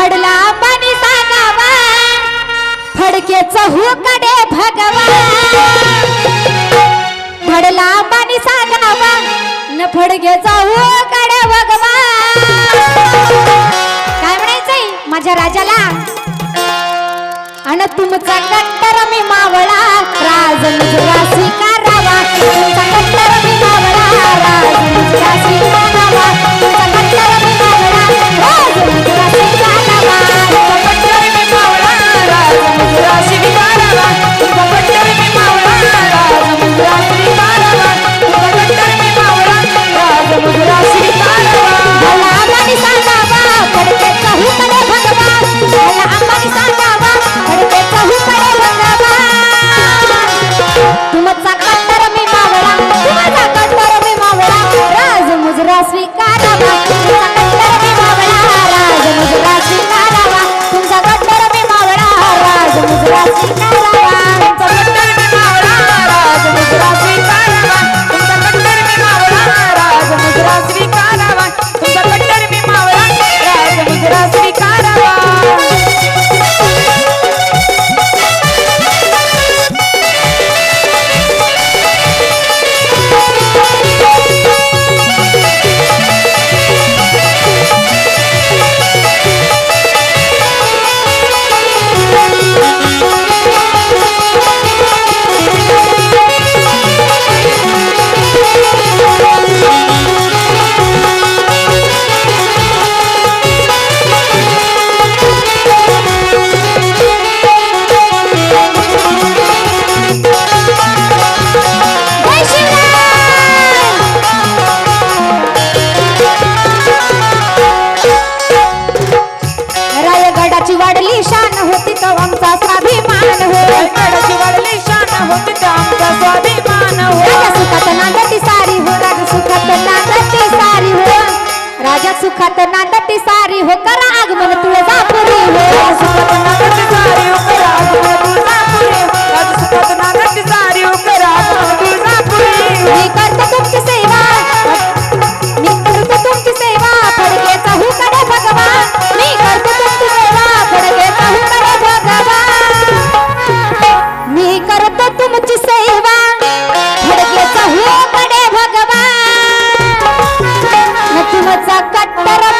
घडला पाणी सांगावा. फडकेच हुकडे भगवा. घडला पाणी सांगावा. न फडकेचा हुकडे भगवा. काय म्हणायचंय माझ्या राजाला? आणि तुमचा कट्टर मी मावळा. राज मुजरा स्वीकारावा. तुमचा गट्टर मी मावळा. राज मुजरा स्वीकारावा. वाढली शान होती तो आमचा स्वाभिमान हो. गडाची वाढली शान होती तो आमचा स्वाभिमान हो. राजा सुखात नांदती सारी हो राजा सुखात नांदती सारी हो. राजा सुखात नांदती सारी हो करा आगमन तुळजापुरी हो. सुखात नांदती सारी हो करा आगमन तुळजापुरी हो. राजा सुखात तुमची सेवा. खडकेचा हो बडे भगवान कट्टर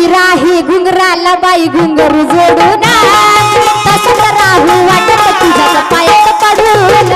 अशी राही घुंगराला बाई घुंगरू जोडून तसं राहू वाटत तुझ्या पायात पडून